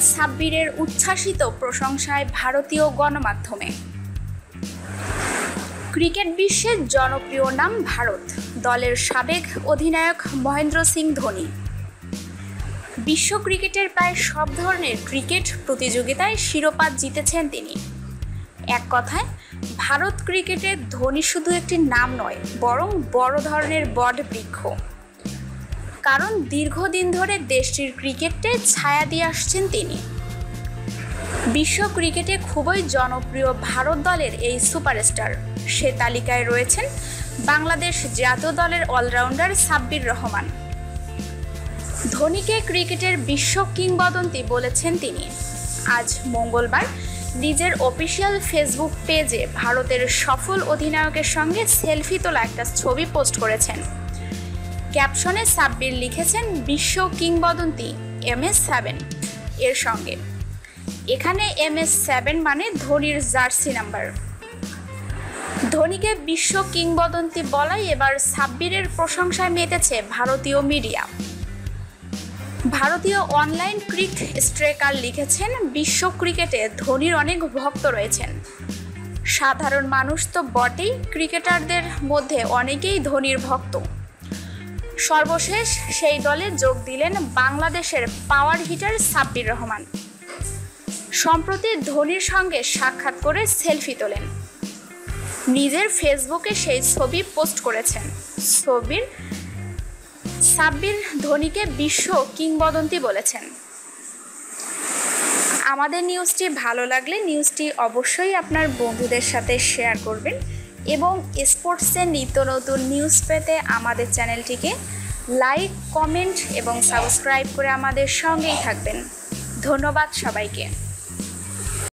সাব্বিরের উচ্ছ্বাসিত প্রশংসায় ভারতীয় গণমাধ্যমে। ক্রিকেট বিশ্বের জনপ্রিয় নাম ভারত, দলের সাবেক অধিনায়ক মহেন্দ্র সিং ধোনি। বিশ্ব ক্রিকেটের প্রায় সব ধরনের ক্রিকেট প্রতিযোগিতায় শিরোপা জিতেছেন তিনি। এক কথায়, ভারত ক্রিকেটে ধোনি শুধু একটি নাম নয়, বরং বড় ধরনের বট বৃক্ষ। কারণ দীর্ঘদিন ধরে দেশটির ক্রিকেটে ছায়া দিয়ে আসছেন তিনি। বিশ্ব ক্রিকেটে খুবই জনপ্রিয় ভারত দলের এই সুপারস্টার। সে তালিকায় রয়েছেন বাংলাদেশ জাতীয় দলের অলরাউন্ডার সাব্বির রহমান। ধোনিকে ক্রিকেটের বিশ্ব কিংবদন্তি বলেছেন তিনি। আজ মঙ্গলবার নিজের অফিসিয়াল ফেসবুক পেজে ভারতের সফল অধিনায়কের সঙ্গে সেলফি তোলা একটা ছবি পোস্ট করেছেন। ক্যাপশনে সাব্বির লিখেছেন বিশ্ব কিংবদন্তি, এম এস সেভেন এর সঙ্গে। এখানে এম এস সেভেন মানে ধোনির জার্সি নাম্বার। ধোনিকে বিশ্ব কিংবদন্তি বলাই এবার সাব্বিরের প্রশংসায় মেতেছে ভারতীয় মিডিয়া। ভারতীয় অনলাইন ক্রিক স্ট্রেকার লিখেছেন, বিশ্ব ক্রিকেটে ধোনির অনেক ভক্ত রয়েছেন। সাধারণ মানুষ তো বটেই, ক্রিকেটারদের মধ্যে অনেকেই ধোনির ভক্ত। সর্বশেষ সেই দলে যোগ দিলেন বাংলাদেশের পাওয়ার হিটার সাব্বির রহমান। সম্প্রতি ধোনির সঙ্গে সাক্ষাৎ করে সেলফি তোলেন। নিজের ফেসবুকে সেই ছবি পোস্ট করেছেন। ছবির সাব্বির ধোনিকে বিশ্ব কিংবদন্তি বলেছেন। আমাদের নিউজটি ভালো লাগলে নিউজটি অবশ্যই আপনার বন্ধুদের সাথে শেয়ার করবেন। এবং স্পোর্টসের নিত্য নতুন নিউজ পেতে আমাদের চ্যানেলটিকে লাইক কমেন্ট এবং সাবস্ক্রাইব করে আমাদের সঙ্গেই থাকবেন। ধন্যবাদ সবাইকে।